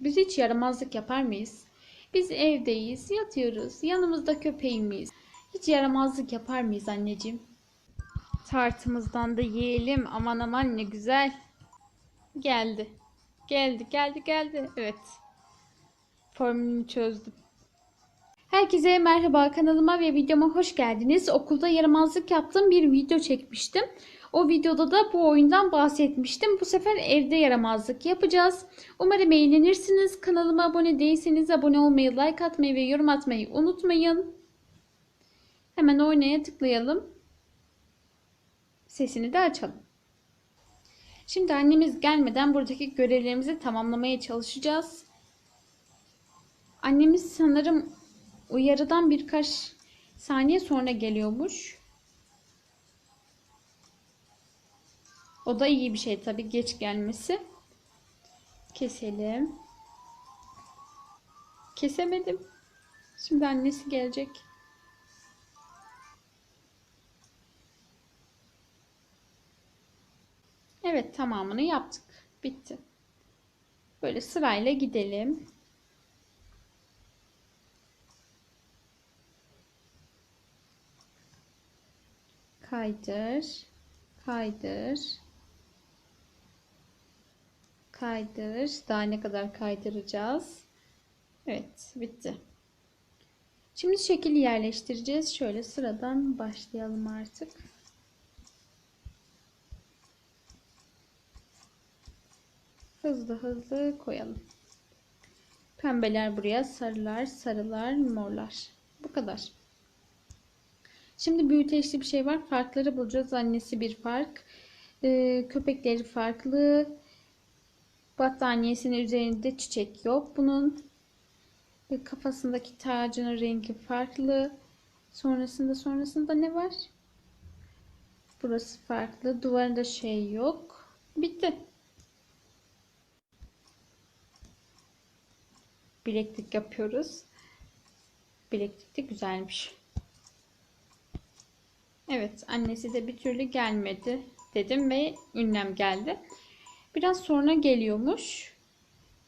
Biz hiç yaramazlık yapar mıyız? Biz evdeyiz, yatıyoruz. Yanımızda köpeğimiz. Hiç yaramazlık yapar mıyız anneciğim? Tartımızdan da yiyelim. Aman aman ne güzel. Geldi. Geldi, geldi, geldi. Evet. Formülünü çözdüm. Herkese merhaba kanalıma ve videoma hoş geldiniz. Okulda yaramazlık yaptığım bir video çekmiştim. O videoda da bu oyundan bahsetmiştim. Bu sefer evde yaramazlık yapacağız. Umarım eğlenirsiniz. Kanalıma abone değilseniz abone olmayı, like atmayı ve yorum atmayı unutmayın. Hemen oynaya tıklayalım. Sesini de açalım. Şimdi annemiz gelmeden buradaki görevlerimizi tamamlamaya çalışacağız. Annemiz sanırım uyarıdan birkaç saniye sonra geliyormuş. O da iyi bir şey tabii geç gelmesi. Keselim. Kesemedim. Şimdi annesi gelecek. Evet tamamını yaptık. Bitti. Böyle sırayla gidelim. Kaydır. Kaydır. Kaydır. Daha ne kadar kaydıracağız? Evet, bitti. Şimdi şekil yerleştireceğiz. Şöyle sıradan başlayalım artık. Hızlı hızlı koyalım. Pembeler buraya, sarılar, sarılar, morlar. Bu kadar. Şimdi büyüteçli bir şey var. Farkları bulacağız. Annesi bir fark. Ee, köpekleri farklı. Battaniyesinin üzerinde çiçek yok. Bunun Ve kafasındaki tacının rengi farklı. Sonrasında sonrasında ne var? Burası farklı. Duvarında şey yok. Bitti. Bileklik yapıyoruz. Bileklik de güzelmiş. Evet annesi de bir türlü gelmedi dedim ve ünlem geldi. Biraz sonra geliyormuş.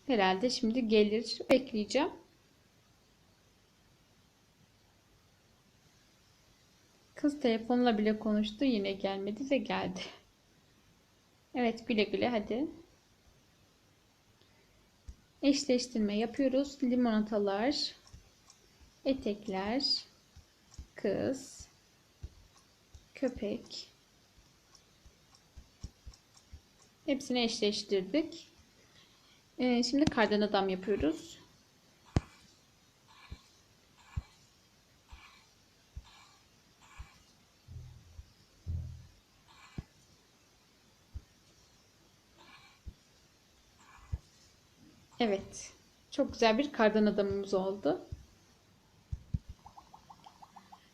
Herhalde şimdi gelir. Bekleyeceğim. Kız telefonla bile konuştu. Yine gelmedi ve geldi. Evet güle güle hadi. Eşleştirme yapıyoruz. Limonatalar, etekler, kız, köpek. Hepsini eşleştirdik. Ee, şimdi kardan adam yapıyoruz. Evet. Çok güzel bir kardan adamımız oldu.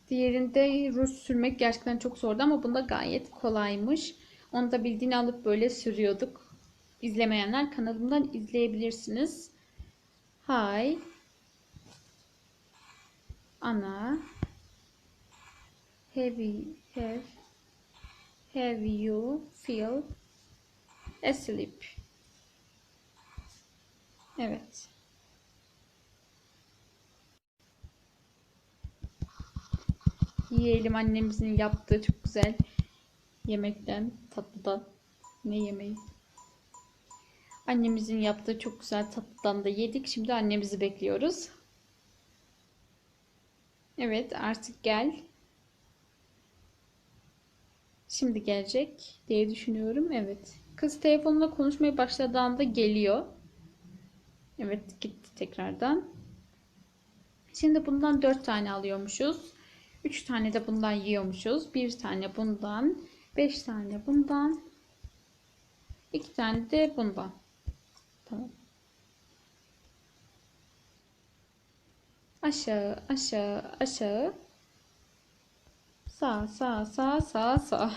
Diğerinde ruj sürmek gerçekten çok zordu ama bunda gayet kolaymış. Onu da bildiğini alıp böyle sürüyorduk. İzlemeyenler kanalımdan izleyebilirsiniz. Hi. Ana. You, have, have you feel asleep? Evet. Yiyelim annemizin yaptığı çok güzel yemekten, tatlıdan. Ne yemeği? Annemizin yaptığı çok güzel tatlıdan da yedik. Şimdi annemizi bekliyoruz. Evet artık gel. Şimdi gelecek diye düşünüyorum. Evet. Kız telefonla konuşmaya başladığında geliyor. Evet gitti tekrardan. Şimdi bundan 4 tane alıyormuşuz. 3 tane de bundan yiyormuşuz. 1 tane bundan. 5 tane bundan. 2 tane de bundan. Tamam. Aşağı aşağı aşağı. Sağ sağ sağ sağ sağ.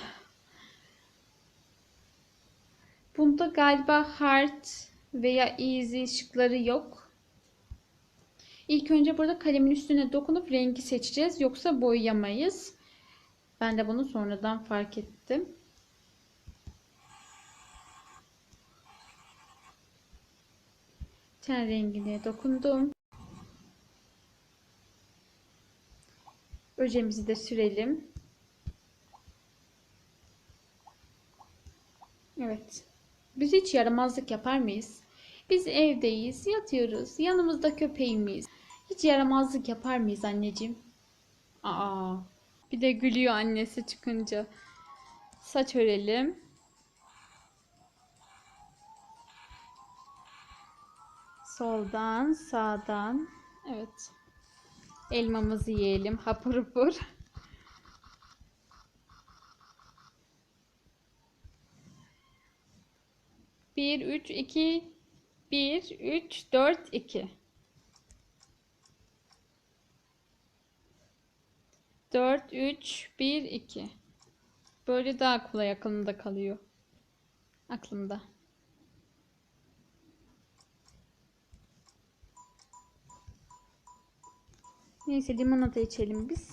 Bunda galiba hard veya easy şıkları yok. İlk önce burada kalemin üstüne dokunup rengi seçeceğiz. Yoksa boyayamayız. Ben de bunu sonradan fark ettim. Ten rengine dokundum. Ojemizi de sürelim. Evet. Biz hiç yaramazlık yapar mıyız? Biz evdeyiz, yatıyoruz. Yanımızda köpeğimiz. Hiç yaramazlık yapar mıyız anneciğim? Aa. Bir de gülüyor annesi çıkınca. Saç örelim. Soldan, sağdan. Evet. Elmamızı yiyelim. Hapur hapur. Bir, üç, iki, bir, üç, dört, iki. Dört, üç, bir, iki. Böyle daha kolay aklımda kalıyor. Aklımda. Neyse limonata içelim biz.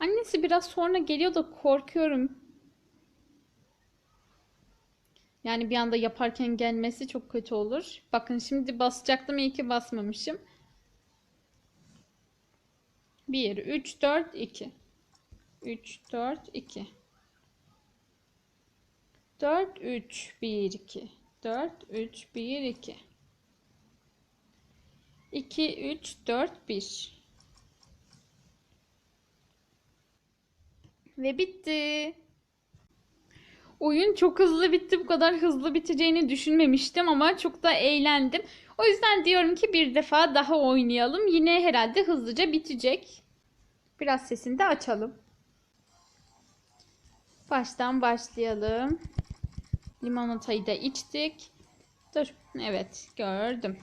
Annesi biraz sonra geliyor da korkuyorum. Yani bir anda yaparken gelmesi çok kötü olur. Bakın şimdi basacaktım iyi ki basmamışım. 1, 3, 4, 2. 3, 4, 2. 4, 3, 1, 2. 4, 3, 1, 2. 2, 3, 4, 1. Ve bitti. Oyun çok hızlı bitti. Bu kadar hızlı biteceğini düşünmemiştim ama çok da eğlendim. O yüzden diyorum ki bir defa daha oynayalım. Yine herhalde hızlıca bitecek. Biraz sesini de açalım. Baştan başlayalım. Limonatayı da içtik. Dur. Evet, gördüm.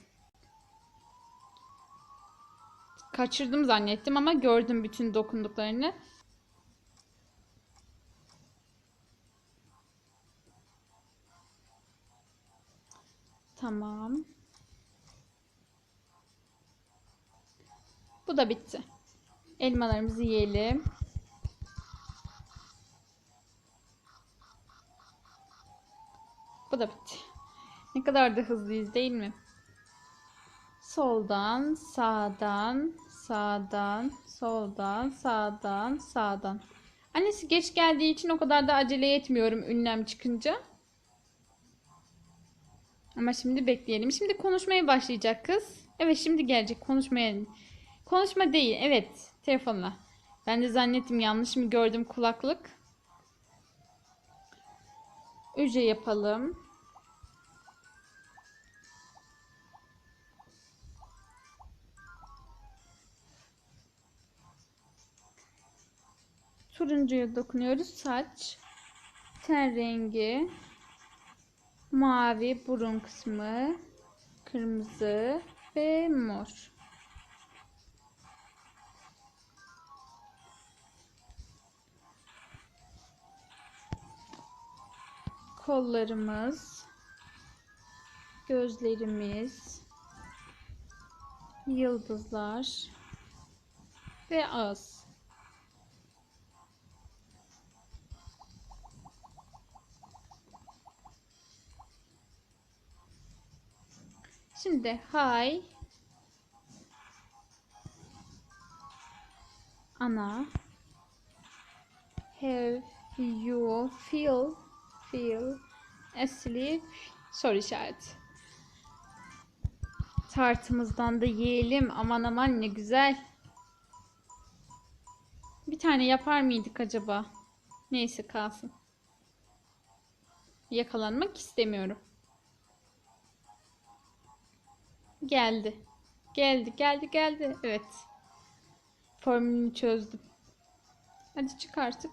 Kaçırdım zannettim ama gördüm bütün dokunduklarını. Tamam. Bu da bitti. Elmalarımızı yiyelim. Bu da bitti. Ne kadar da hızlıyız değil mi? Soldan, sağdan, sağdan, soldan, sağdan, sağdan. Annesi geç geldiği için o kadar da acele etmiyorum ünlem çıkınca. Ama şimdi bekleyelim. Şimdi konuşmaya başlayacak kız. Evet şimdi gelecek konuşmaya. Konuşma değil. Evet. Telefonla. Ben de zannettim yanlış mı gördüm kulaklık. Üce yapalım. Turuncuya dokunuyoruz. Saç. Ten rengi. Mavi burun kısmı. Kırmızı ve mor. Kollarımız. Gözlerimiz. Yıldızlar. Ve ağız. Şimdi hi ana have you feel feel asleep soru işareti. Tartımızdan da yiyelim. Aman aman ne güzel. Bir tane yapar mıydık acaba? Neyse kalsın. Yakalanmak istemiyorum. Geldi. Geldi, geldi, geldi. Evet. Formülünü çözdüm. Hadi çık artık.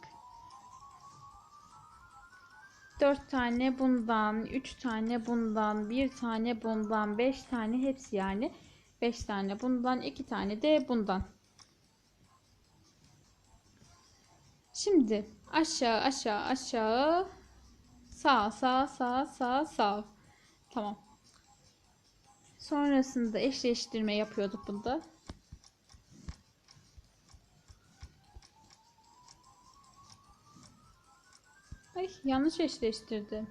4 tane bundan, 3 tane bundan, 1 tane bundan, 5 tane hepsi yani. 5 tane bundan, 2 tane de bundan. Şimdi aşağı aşağı aşağı sağ sağ sağ sağ sağ. Tamam. Sonrasında eşleştirme yapıyorduk bunda. Yanlış eşleştirdi.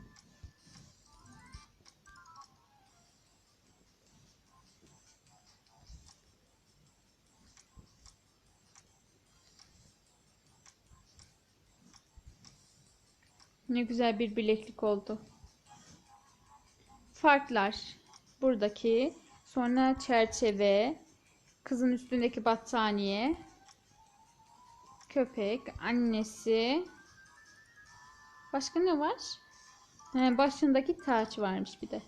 Ne güzel bir bileklik oldu. Farklar. Buradaki. Sonra çerçeve. Kızın üstündeki battaniye. Köpek. Annesi. Başka ne var? He, başındaki taç varmış bir de.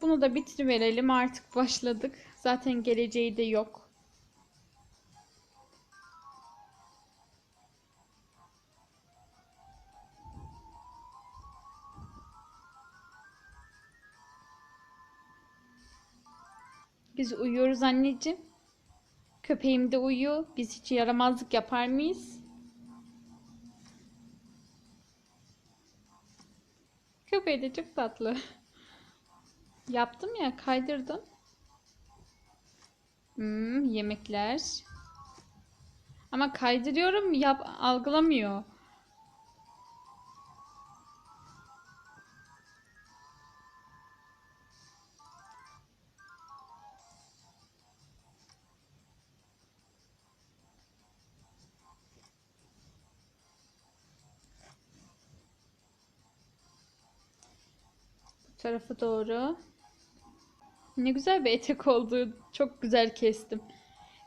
Bunu da bitiriverelim. Artık başladık. Zaten geleceği de yok. Biz uyuyoruz anneciğim. Köpeğim de uyuyor. Biz hiç yaramazlık yapar mıyız? Köpeği de çok tatlı. Yaptım ya kaydırdım. Hmm, yemekler. Ama kaydırıyorum yap algılamıyor. Bu tarafa doğru. Ne güzel bir etek oldu. Çok güzel kestim.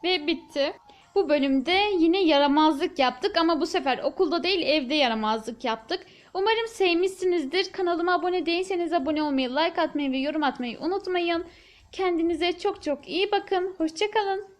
Ve bitti. Bu bölümde yine yaramazlık yaptık ama bu sefer okulda değil evde yaramazlık yaptık. Umarım sevmişsinizdir. Kanalıma abone değilseniz abone olmayı, like atmayı ve yorum atmayı unutmayın. Kendinize çok çok iyi bakın. Hoşçakalın.